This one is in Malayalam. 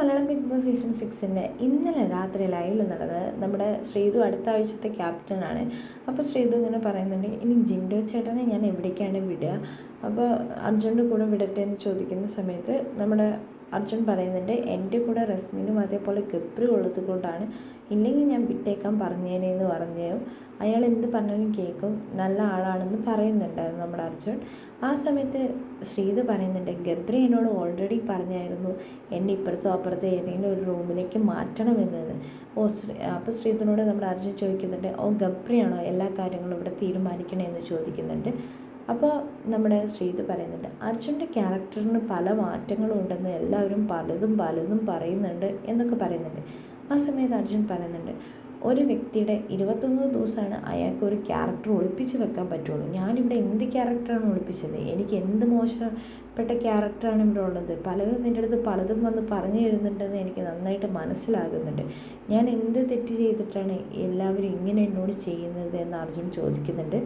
മലയാളം ബിഗ് ബോസ് സീസൺ സിക്സിന്റെ ഇന്നലെ രാത്രി ലൈവിൽ നടന്നത് നമ്മുടെ ശ്രീതു അടുത്ത ആഴ്ചത്തെ ക്യാപ്റ്റനാണ് അപ്പോൾ ശ്രീതു ഇങ്ങനെ പറയുന്നുണ്ട് ഇനി ജിൻഡോ ചേട്ടനെ ഞാൻ എവിടേക്കാണ് വിടുക? അപ്പോൾ അർജുന്റെ കൂടെ വിടട്ടെ എന്ന് ചോദിക്കുന്ന സമയത്ത് നമ്മുടെ അർജുൻ പറയുന്നുണ്ട് എന്റെ കൂടെ റസ്മിനും അതേപോലെ ഗബ്രി ഉള്ളത് കൊണ്ടാണ് ഇല്ലെങ്കിൽ ഞാൻ വിട്ടേക്കാൻ പറഞ്ഞേനെ എന്ന് പറഞ്ഞു. അയാൾ എന്ത് പറഞ്ഞാലും കേൾക്കും. നല്ല ആളാണെന്ന് പറയുന്നുണ്ടായിരുന്നു നമ്മുടെ അർജുൻ. ആ സമയത്ത് ശ്രീത് പറയുന്നുണ്ട് ഗബ്രി എന്നോട് ഓൾറെഡി പറഞ്ഞായിരുന്നു എന്നെ ഇപ്പുറത്തോ അപ്പുറത്തോ ഏതെങ്കിലും ഒരു റൂമിലേക്ക് മാറ്റണമെന്നത് ഓ ശ്രീ അപ്പോൾ ശ്രീതിനോട് നമ്മുടെ അർജുൻ ചോദിക്കുന്നുണ്ട് ഓ ഗബ്രിയാണോ എല്ലാ കാര്യങ്ങളും ഇവിടെ തീരുമാനിക്കണേ എന്ന് ചോദിക്കുന്നുണ്ട്. അപ്പോൾ നമ്മുടെ ശ്രീത് പറയുന്നുണ്ട് അർജുന്റെ ക്യാരക്ടറിന് പല മാറ്റങ്ങളും ഉണ്ടെന്ന് എല്ലാവരും പലതും പലതും പറയുന്നുണ്ട് എന്നൊക്കെ പറയുന്നുണ്ട്. ആ സമയത്ത് അർജുൻ പറയുന്നുണ്ട് ഒരു വ്യക്തിയുടെ ഇരുപത്തൊന്ന് ദിവസമാണ് അയാൾക്ക് ഒരു ക്യാരക്ടർ ഒളിപ്പിച്ച് വെക്കാൻ പറ്റുള്ളൂ. ഞാനിവിടെ എന്ത് ക്യാരക്ടറാണ് ഒളിപ്പിച്ചത്? എനിക്ക് എന്ത് മോശപ്പെട്ട ക്യാരക്ടറാണ് ഇവിടെ ഉള്ളത്? പലരും നിന്റെ അടുത്ത് പലതും വന്ന് പറഞ്ഞു തരുന്നുണ്ടെന്ന് എനിക്ക് നന്നായിട്ട് മനസ്സിലാകുന്നുണ്ട്. ഞാൻ എന്ത് തെറ്റ് ചെയ്തിട്ടാണ് എല്ലാവരും ഇങ്ങനെ എന്നോട് ചെയ്യുന്നത് എന്ന് അർജുൻ ചോദിക്കുന്നുണ്ട്.